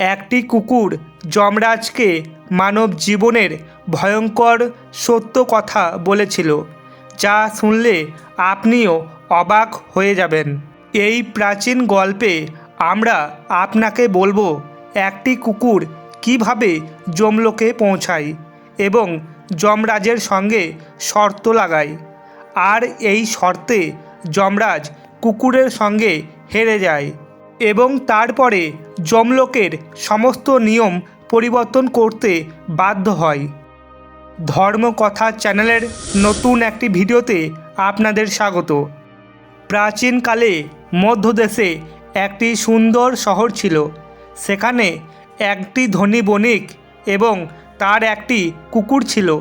একটি কুকুর যমরাজকে মানব জীবনের ভয়ঙ্কর সত্য কথা বলেছিল, যা শুনলে আপনিও অবাক হয়ে যাবেন। এই প্রাচীন গল্পে আমরা আপনাকে বলব, একটি কুকুর কীভাবে যমলোকে পৌঁছায় এবং যমরাজের সঙ্গে শর্ত লাগায়। আর এই শর্তে যমরাজ কুকুরের সঙ্গে হেরে যায়। এবং তারপরে যমলোকের সমস্ত নিয়ম পরিবর্তন করতে বাধ্য হয়। ধর্মকথা চ্যানেলের নতুন একটি ভিডিওতে আপনাদের স্বাগত। প্রাচীনকালে মধ্যদেশে একটি সুন্দর শহর ছিল। সেখানে একটি ধনী বণিক এবং তার একটি কুকুর ছিল।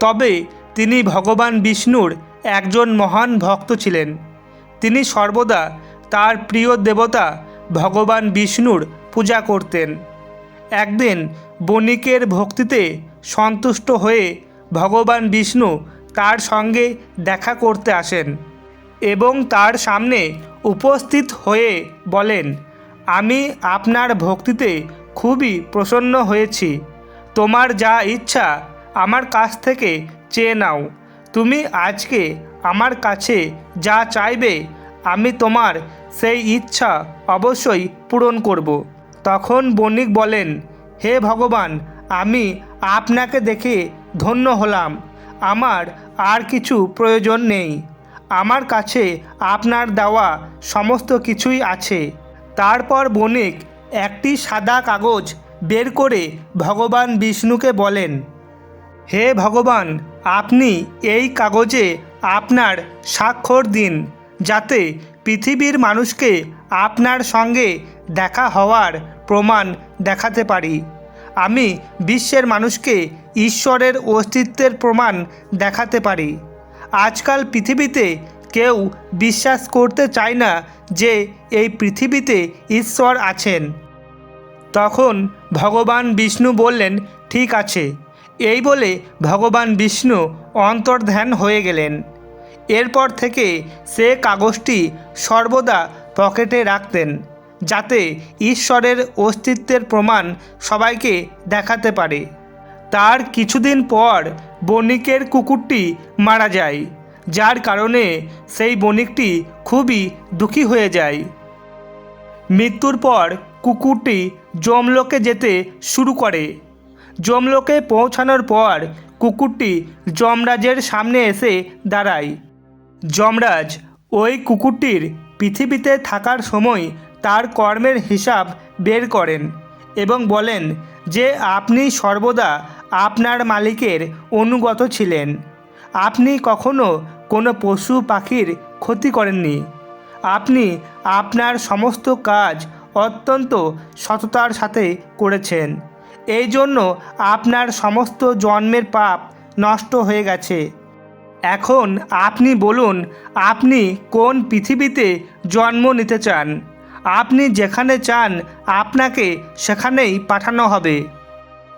তবে তিনি ভগবান বিষ্ণুর একজন মহান ভক্ত ছিলেন। তিনি সর্বদা তার প্রিয় দেবতা ভগবান বিষ্ণুর পূজা করতেন। একদিন বণিকের ভক্তিতে সন্তুষ্ট হয়ে ভগবান বিষ্ণু তার সঙ্গে দেখা করতে আসেন এবং তার সামনে উপস্থিত হয়ে বলেন, আমি আপনার ভক্তিতে খুবই প্রসন্ন হয়েছি। তোমার যা ইচ্ছা আমার কাছ থেকে চেয়ে নাও। তুমি আজকে আমার কাছে যা চাইবে আমি তোমার সেই ইচ্ছা অবশ্যই পূরণ করব। তখন বণিক বলেন, হে ভগবান, আমি আপনাকে দেখে ধন্য হলাম। আমার আর কিছু প্রয়োজন নেই। আমার কাছে আপনার দেওয়া সমস্ত কিছুই আছে। তারপর বণিক একটি সাদা কাগজ বের করে ভগবান বিষ্ণুকে বলেন, হে ভগবান, আপনি এই কাগজে আপনার স্বাক্ষর দিন। যাতে পৃথিবীর মানুষকে আপনার সঙ্গে দেখা হওয়ার প্রমাণ দেখাতে পারি। আমি বিশ্বের মানুষকে ঈশ্বরের অস্তিত্বের প্রমাণ দেখাতে পারি। আজকাল পৃথিবীতে কেউ বিশ্বাস করতে চায় না যে এই পৃথিবীতে ঈশ্বর আছেন। তখন ভগবান বিষ্ণু বললেন, ঠিক আছে। এই বলে ভগবান বিষ্ণু অন্তর্ধ্যান হয়ে গেলেন। এরপর থেকে সে কাগজটি সর্বদা পকেটে রাখতেন, যাতে ঈশ্বরের অস্তিত্বের প্রমাণ সবাইকে দেখাতে পারে। তার কিছুদিন পর বণিকের কুকুরটি মারা যায়, যার কারণে সেই বণিকটি খুবই দুঃখী হয়ে যায়। মৃত্যুর পর কুকুরটি যমলোকে যেতে শুরু করে। যমলোকে পৌঁছানোর পর কুকুরটি যমরাজের সামনে এসে দাঁড়ায়। যমরাজ, ওই কুকুরটির পৃথিবীতে থাকার সময় তার কর্মের হিসাব বের করেন এবং বলেন যে আপনি সর্বদা আপনার মালিকের অনুগত ছিলেন। আপনি কখনো কোনো পশু পাখির ক্ষতি করেননি। আপনি আপনার সমস্ত কাজ অত্যন্ত সততার সাথে করেছেন। এই জন্য আপনার সমস্ত জন্মের পাপ নষ্ট হয়ে গেছে। এখন আপনি বলুন, আপনি কোন পৃথিবীতে জন্ম নিতে চান? আপনি যেখানে চান, আপনাকে সেখানেই পাঠানো হবে।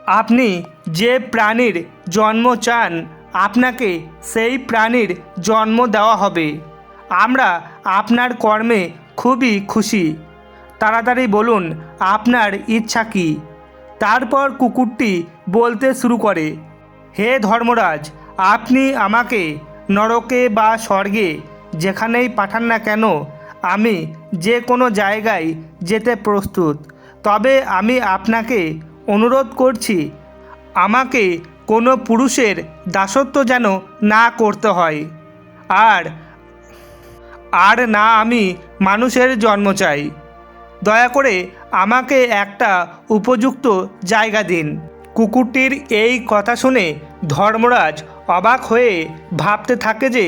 আপনি যে প্রাণীর জন্ম চান, আপনাকে সেই প্রাণীর জন্ম দেওয়া হবে। আমরা আপনার কর্মে খুবই খুশি। তাড়াতাড়ি বলুন, আপনার ইচ্ছা কী? তারপর কুকুরটি বলতে শুরু করে, হে ধর্মরাজ আপনি আমাকে নরকে বা স্বর্গে যেখানেই পাঠান না কেন, আমি যে কোনো জায়গায় যেতে প্রস্তুত। তবে আমি আপনাকে অনুরোধ করছি, আমাকে কোনো পুরুষের দাসত্ব যেন না করতে হয়। আর আর না আমি মানুষের জন্ম চাই। দয়া করে আমাকে একটা উপযুক্ত জায়গা দিন। কুকুরটির এই কথা শুনে ধর্মরাজ অবাক হয়ে ভাবতে থাকে যে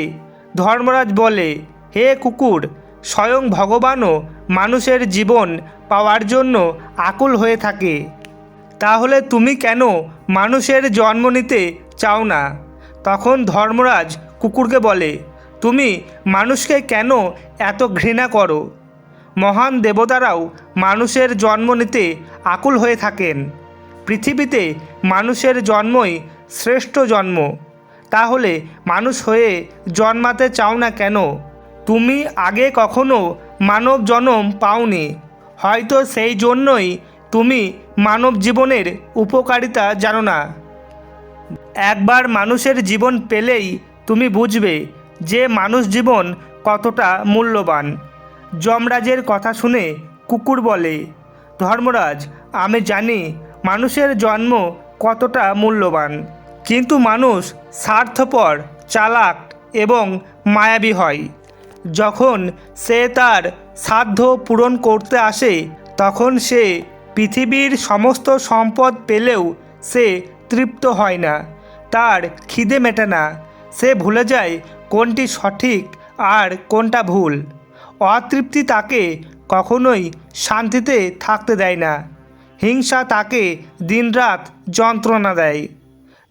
ধর্মরাজ বলে, হে কুকুর, স্বয়ং ভগবানও মানুষের জীবন পাওয়ার জন্য আকুল হয়ে থাকে। তাহলে তুমি কেন মানুষের জন্ম নিতে চাও না? তখন ধর্মরাজ কুকুরকে বলে, তুমি মানুষকে কেন এত ঘৃণা করো? মহান দেবতারাও মানুষের জন্ম নিতে আকুল হয়ে থাকেন। পৃথিবীতে মানুষের জন্মই শ্রেষ্ঠ জন্ম। তাহলে মানুষ হয়ে জন্মাতে চাও না কেন? তুমি আগে কখনো মানব জন্ম পাওনি। হয়তো সেই জন্যই তুমি মানব জীবনের উপকারিতা জানো না। একবার মানুষের জীবন পেলেই তুমি বুঝবে যে মানুষ জীবন কতটা মূল্যবান। যমরাজের কথা শুনে কুকুর বলে, ধর্মরাজ, আমি জানি মানুষের জন্ম কতটা মূল্যবান। কিন্তু মানুষ স্বার্থপর, চালাক এবং মায়াবী হয়। যখন সে তার সাধ্য পূরণ করতে আসে, তখন সে পৃথিবীর সমস্ত সম্পদ পেলেও সে তৃপ্ত হয় না, তার খিদে মেটে না। সে ভুলে যায় কোনটি সঠিক আর কোনটা ভুল। অতৃপ্তি তাকে কখনোই শান্তিতে থাকতে দেয় না। হিংসা তাকে দিনরাত যন্ত্রণা দেয়।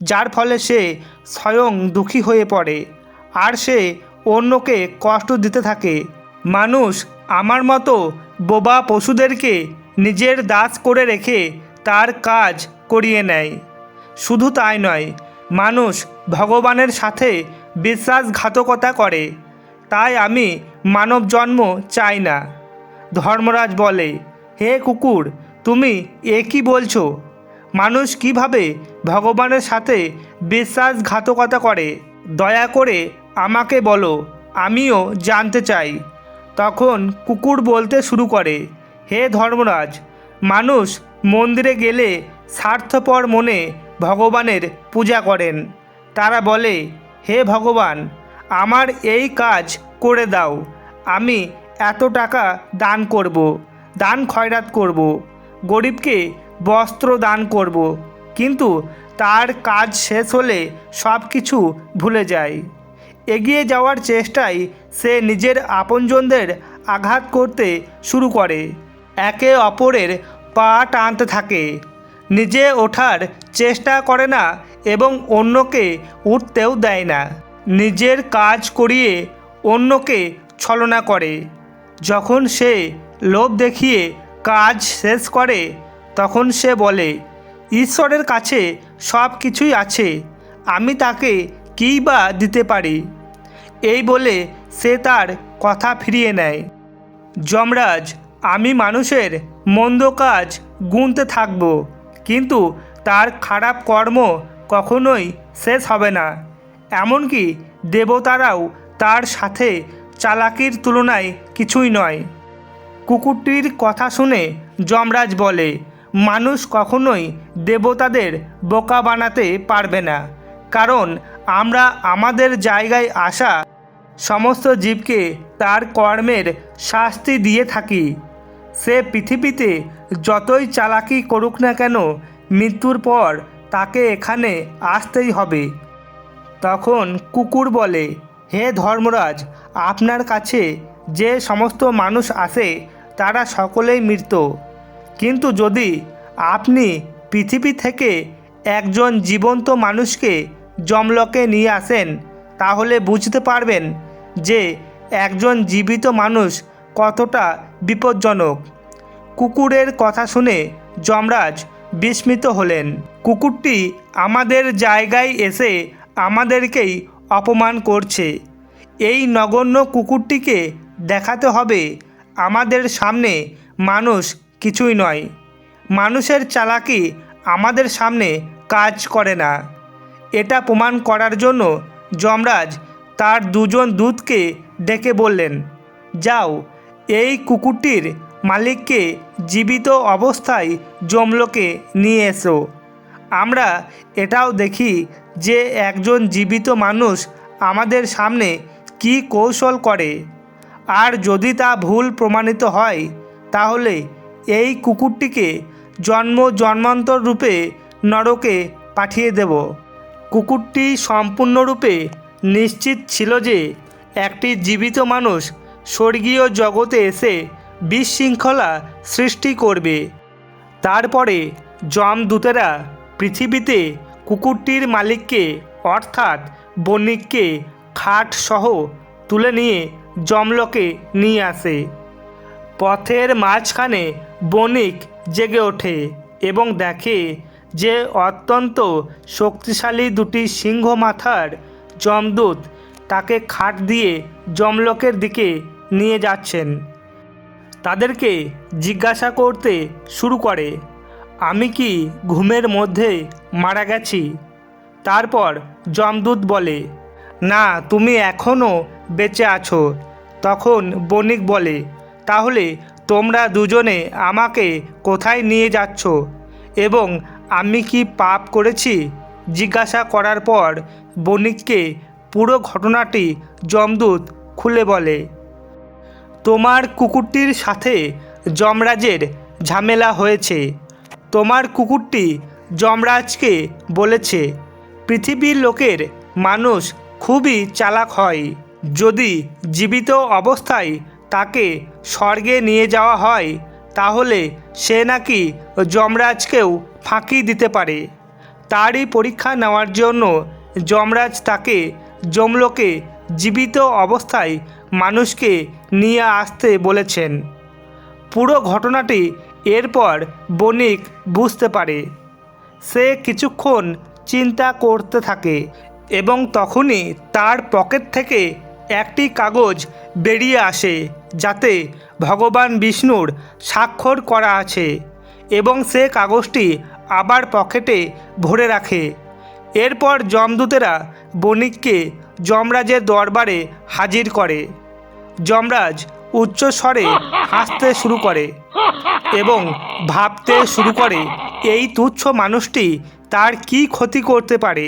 যার ফলে সে স্বয়ং দুঃখী হয়ে পড়ে। আর সে অন্যকে কষ্ট দিতে থাকে। মানুষ আমার মতো বোবা পশুদেরকে নিজের দাস করে রেখে তার কাজ করিয়ে নেয়। শুধু তাই নয়, মানুষ ভগবানের সাথে বিশ্বাসঘাতকতা করে। তাই আমি মানব জন্ম চাই না। ধর্মরাজ বলে, হে কুকুর, তুমি এ কি বলছো? মানুষ কীভাবে ভগবানের সাথে বিশ্বাসঘাতকতা করে, দয়া করে আমাকে বলো, আমিও জানতে চাই। তখন কুকুর বলতে শুরু করে, হে ধর্মরাজ, মানুষ মন্দিরে গেলে স্বার্থপর মনে ভগবানের পূজা করেন। তারা বলে, হে ভগবান, আমার এই কাজ করে দাও। আমি এত টাকা দান করব, দান খয়রাত করব, গরিবকে বস্ত্র দান করব কিন্তু তার কাজ শেষ হলে সব কিছু ভুলে যায়। এগিয়ে যাওয়ার চেষ্টায় সে নিজের আপনজনদের আঘাত করতে শুরু করে। একে অপরের পা টানতে থাকে। নিজে ওঠার চেষ্টা করে না এবং অন্যকে উঠতেও দেয় না। নিজের কাজ করিয়ে অন্যকে ছলনা করে। যখন সে লোভ দেখিয়ে কাজ শেষ করে, তখন সে বলে ঈশ্বরের কাছে সব কিছুই আছে, আমি তাকে কী বা দিতে পারি? এই বলে সে তার কথা ফিরিয়ে নেয়। যমরাজ, আমি মানুষের মন্দ কাজ গুনতে থাকব, কিন্তু তার খারাপ কর্ম কখনোই শেষ হবে না। এমনকি দেবতারাও তার সাথে চালাকির তুলনায় কিছুই নয়। কুকুরটির কথা শুনে যমরাজ বলে মানুষ কখনোই দেবতাদের বোকা বানাতে পারবে না। কারণ আমরা আমাদের জায়গায় আসা সমস্ত জীবকে তার কর্মের শাস্তি দিয়ে থাকি। সে পৃথিবীতে যতই চালাকি করুক না কেন, মৃত্যুর পর তাকে এখানে আসতেই হবে। তখন কুকুর বলে, হে ধর্মরাজ, আপনার কাছে যে সমস্ত মানুষ আসে, তারা সকলেই মৃত। কিন্তু যদি আপনি পৃথিবী থেকে একজন জীবন্ত মানুষকে জমলকে নিয়ে আসেন, তাহলে বুঝতে পারবেন যে একজন জীবিত মানুষ কতটা বিপজ্জনক। কুকুরের কথা শুনে যমরাজ বিস্মিত হলেন। কুকুরটি আমাদের জায়গায় এসে আমাদেরকেই অপমান করছে। এই নগণ্য কুকুরটিকে দেখাতে হবে। আমাদের সামনে মানুষ কিছুই নয়। মানুষের চালাকি আমাদের সামনে কাজ করে না। এটা প্রমাণ করার জন্য যমরাজ তার দুজন দূতকে ডেকে বললেন, যাও, এই কুকুরটির মালিককে জীবিত অবস্থায় জমলোকে নিয়ে এসো। আমরা এটাও দেখি যে একজন জীবিত মানুষ আমাদের সামনে কি কৌশল করে। আর যদি তা ভুল প্রমাণিত হয়, তাহলে এই কুকুরটিকে জন্ম জন্মান্তর রূপে নরকে পাঠিয়ে দেব। কুকুরটি সম্পূর্ণরূপে নিশ্চিত ছিল যে একটি জীবিত মানুষ স্বর্গীয় জগতে এসে বিশৃঙ্খলা সৃষ্টি করবে। তারপরে যমদূতেরা পৃথিবীতে কুকুরটির মালিককে, অর্থাৎ বণিককে খাট সহ তুলে নিয়ে জমলকে নিয়ে আসে। পথের মাঝখানে বণিক জেগে ওঠে এবং দেখে যে অত্যন্ত শক্তিশালী দুটি সিংহ মাথার জমদূত তাকে খাট দিয়ে জমলকের দিকে নিয়ে যাচ্ছেন। তাদেরকে জিজ্ঞাসা করতে শুরু করে, আমি কি ঘুমের মধ্যে মারা গেছি? তারপর জমদূত বলে, না, তুমি এখনও বেঁচে আছো। তখন বণিক বলে, তাহলে তোমরা দুজনে আমাকে কোথায় নিয়ে যাচ্ছ? এবং আমি কি পাপ করেছি? জিজ্ঞাসা করার পর বণিককে পুরো ঘটনাটি যমদূত খুলে বলে, তোমার কুকুরটির সাথে যমরাজের ঝামেলা হয়েছে। তোমার কুকুরটি যমরাজকে বলেছে, পৃথিবীর লোকের মানুষ খুবই চালাক হয়। যদি জীবিত অবস্থায় তাকে স্বর্গে নিয়ে যাওয়া হয়, তাহলে সে নাকি যমরাজকেও ফাঁকি দিতে পারে। তারই পরীক্ষা নেওয়ার জন্য যমরাজ তাকে যমলোকে জীবিত অবস্থায় মানুষকে নিয়ে আসতে বলেছেন। পুরো ঘটনাটি এরপর বণিক বুঝতে পারে। সে কিছুক্ষণ চিন্তা করতে থাকে এবং তখনই তার পকেট থেকে একটি কাগজ বেরিয়ে আসে। যাতে ভগবান বিষ্ণুর স্বাক্ষর করা আছে এবং সে কাগজটি আবার পকেটে ভরে রাখে। এরপর যমদূতেরা বণিককে যমরাজের দরবারে হাজির করে। যমরাজ উচ্চস্বরে হাসতে শুরু করে এবং ভাবতে শুরু করে, এই তুচ্ছ মানুষটি তার কি ক্ষতি করতে পারে?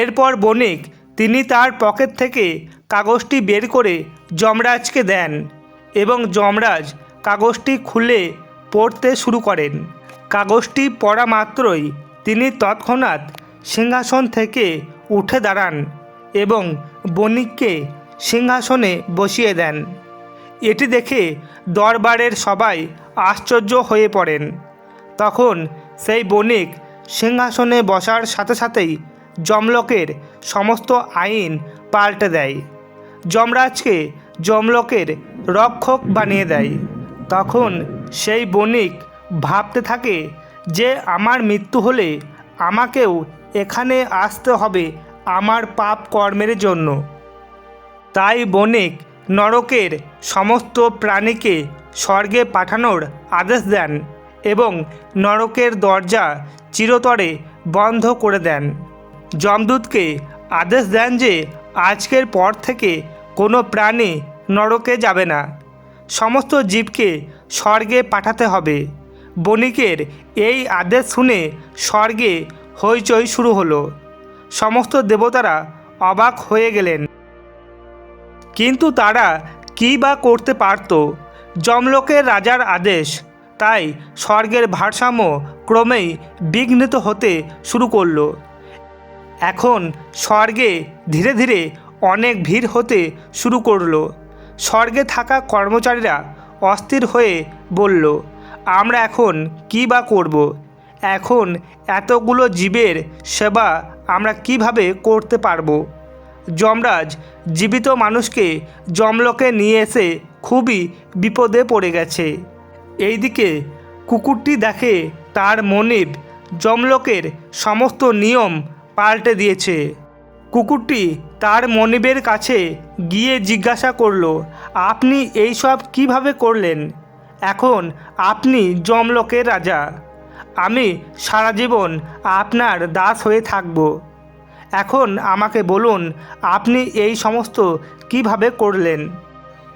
এরপর বণিক তিনি তার পকেট থেকে কাগজটি বের করে যমরাজকে দেন। এবং যমরাজ কাগজটি খুলে পড়তে শুরু করেন। কাগজটি পড়া মাত্রই তিনি তৎক্ষণাৎ সিংহাসন থেকে উঠে দাঁড়ান এবং বণিককে সিংহাসনে বসিয়ে দেন। এটি দেখে দরবারের সবাই আশ্চর্য হয়ে পড়েন। তখন সেই বণিক সিংহাসনে বসার সাথে সাথেই যমলকের সমস্ত আইন পাল্টে দেয়। যমরাজকে যমলোকের রক্ষক বানিয়ে দেয়। তখন সেই বণিক ভাবতে থাকে যে আমার মৃত্যু হলে আমাকেও এখানে আসতে হবে আমার পাপ কর্মের জন্য। তাই বণিক নরকের সমস্ত প্রাণীকে স্বর্গে পাঠানোর আদেশ দেন এবং নরকের দরজা চিরতরে বন্ধ করে দেন। যমদূতকে আদেশ দেন যে আজকের পর থেকে কোনো প্রাণী নরকে যাবে না। সমস্ত জীবকে স্বর্গে পাঠাতে হবে। বণিকের এই আদেশ শুনে স্বর্গে হইচই শুরু হলো। সমস্ত দেবতারা অবাক হয়ে গেলেন। কিন্তু তারা কী বা করতে পারত? যমলোকের রাজার আদেশ, তাই স্বর্গের ভারসাম্য ক্রমেই বিঘ্নিত হতে শুরু করল। এখন স্বর্গে ধীরে ধীরে অনেক ভিড় হতে শুরু করল। স্বর্গে থাকা কর্মচারীরা অস্থির হয়ে বলল, আমরা এখন কী বা করব। এখন এতগুলো জীবের সেবা আমরা কীভাবে করতে পারব? যমরাজ জীবিত মানুষকে যমলোকে নিয়ে এসে খুবই বিপদে পড়ে গেছে। এইদিকে কুকুরটি দেখে তার মনিব যমলোকের সমস্ত নিয়ম পাল্টে দিয়েছে। কুকুরটি তার মনিবের কাছে গিয়ে জিজ্ঞাসা করল, আপনি এই সব কীভাবে করলেন? এখন আপনি যমলোকের রাজা। আমি সারা জীবন আপনার দাস হয়ে থাকব। এখন আমাকে বলুন, আপনি এই সমস্ত কীভাবে করলেন?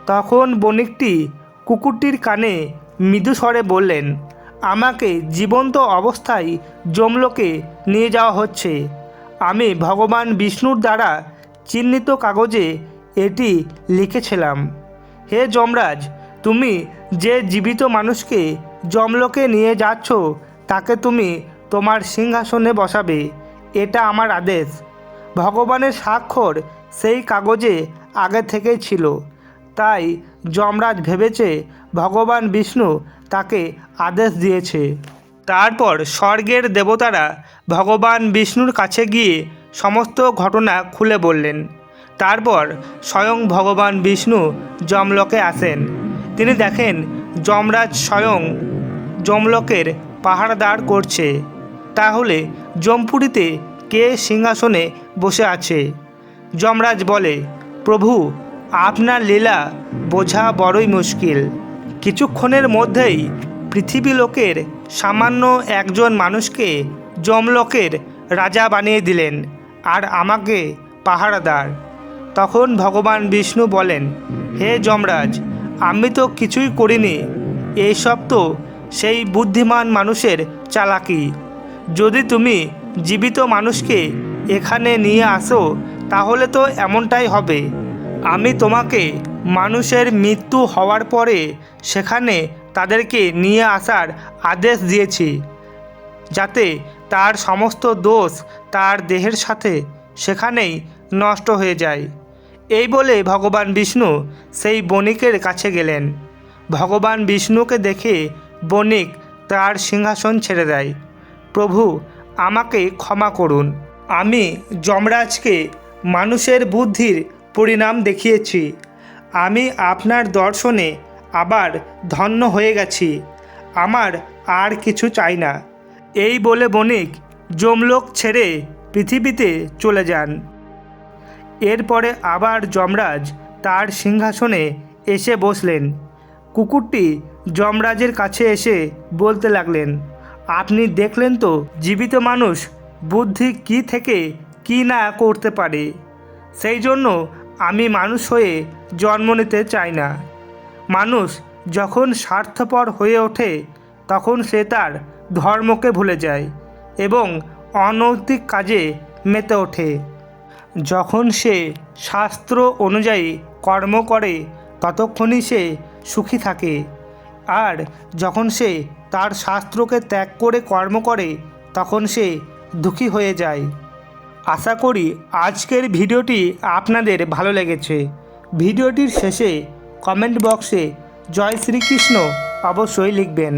তখন বণিকটি কুকুরটির কানে মৃদু স্বরে বললেন, আমাকে জীবন্ত অবস্থায় যমলোকে নিয়ে যাওয়া হচ্ছে। আমি ভগবান বিষ্ণুর দ্বারা চিহ্নিত কাগজে এটি লিখেছিলাম। হে যমরাজ, তুমি যে জীবিত মানুষকে যমলোকে নিয়ে যাচ্ছ, তাকে তুমি তোমার সিংহাসনে বসাবে। এটা আমার আদেশ। ভগবানের স্বাক্ষর সেই কাগজে আগে থেকেই ছিল। তাই যমরাজ ভেবেছে ভগবান বিষ্ণু তাকে আদেশ দিয়েছে। তারপর স্বর্গের দেবতারা ভগবান বিষ্ণুর কাছে গিয়ে সমস্ত ঘটনা খুলে বললেন। তারপর স্বয়ং ভগবান বিষ্ণু যমলোকে আসেন। তিনি দেখেন যমরাজ স্বয়ং যমলোকের পাহারাদার করছে। তাহলে যমপুরীতে কে সিংহাসনে বসে আছে? যমরাজ বলে, প্রভু, আপনার লীলা বোঝা বড়ই মুশকিল। কিছুক্ষণের মধ্যেই পৃথিবী লোকের সামান্য একজন মানুষকে যমলোকের রাজা বানিয়ে দিলেন আর আমাকে পাহারাদার। তখন ভগবান বিষ্ণু বলেন, হে যমরাজ, আমি তো কিছুই করিনি। এইসব তো সেই বুদ্ধিমান মানুষের চালাকি। যদি তুমি জীবিত মানুষকে এখানে নিয়ে আসো, তাহলে তো এমনটাই হবে। আমি তোমাকে মানুষের মৃত্যু হওয়ার পরে সেখানে তাদেরকে নিয়ে আসার আদেশ দিয়েছি, যাতে তার সমস্ত দোষ তার দেহের সাথে সেখানেই নষ্ট হয়ে যায়। এই বলে ভগবান বিষ্ণু সেই বণিকের কাছে গেলেন। ভগবান বিষ্ণুকে দেখে বণিক তার সিংহাসন ছেড়ে দেয়, প্রভু, আমাকে ক্ষমা করুন। আমি যমরাজকে মানুষের বুদ্ধির পরিণাম দেখিয়েছি। আমি আপনার দর্শনে আবার ধন্য হয়ে গেছি। আমার আর কিছু চাই না। এই বলে বণিক যমলোক ছেড়ে পৃথিবীতে চলে যান। এরপরে আবার যমরাজ তার সিংহাসনে এসে বসলেন। কুকুরটি যমরাজের কাছে এসে বলতে লাগলেন, আপনি দেখলেন তো জীবিত মানুষ বুদ্ধি কি থেকে কি না করতে পারে? সেই জন্য আমি মানুষ হয়ে জন্ম নিতে চাই না। মানুষ যখন স্বার্থপর হয়ে ওঠে, তখন সে তার ধর্মকে ভুলে যায় এবং অনৈতিক কাজে মেতে ওঠে। যখন সে শাস্ত্র অনুযায়ী কর্ম করে, ততক্ষণই সে সুখী থাকে। আর যখন সে তার শাস্ত্রকে ত্যাগ করে কর্ম করে, তখন সে দুঃখী হয়ে যায়। আশা করি আজকের ভিডিওটি আপনাদের ভালো লেগেছে। ভিডিওটির শেষে কমেন্ট বক্সে জয় শ্রীকৃষ্ণ অবশ্যই লিখবেন।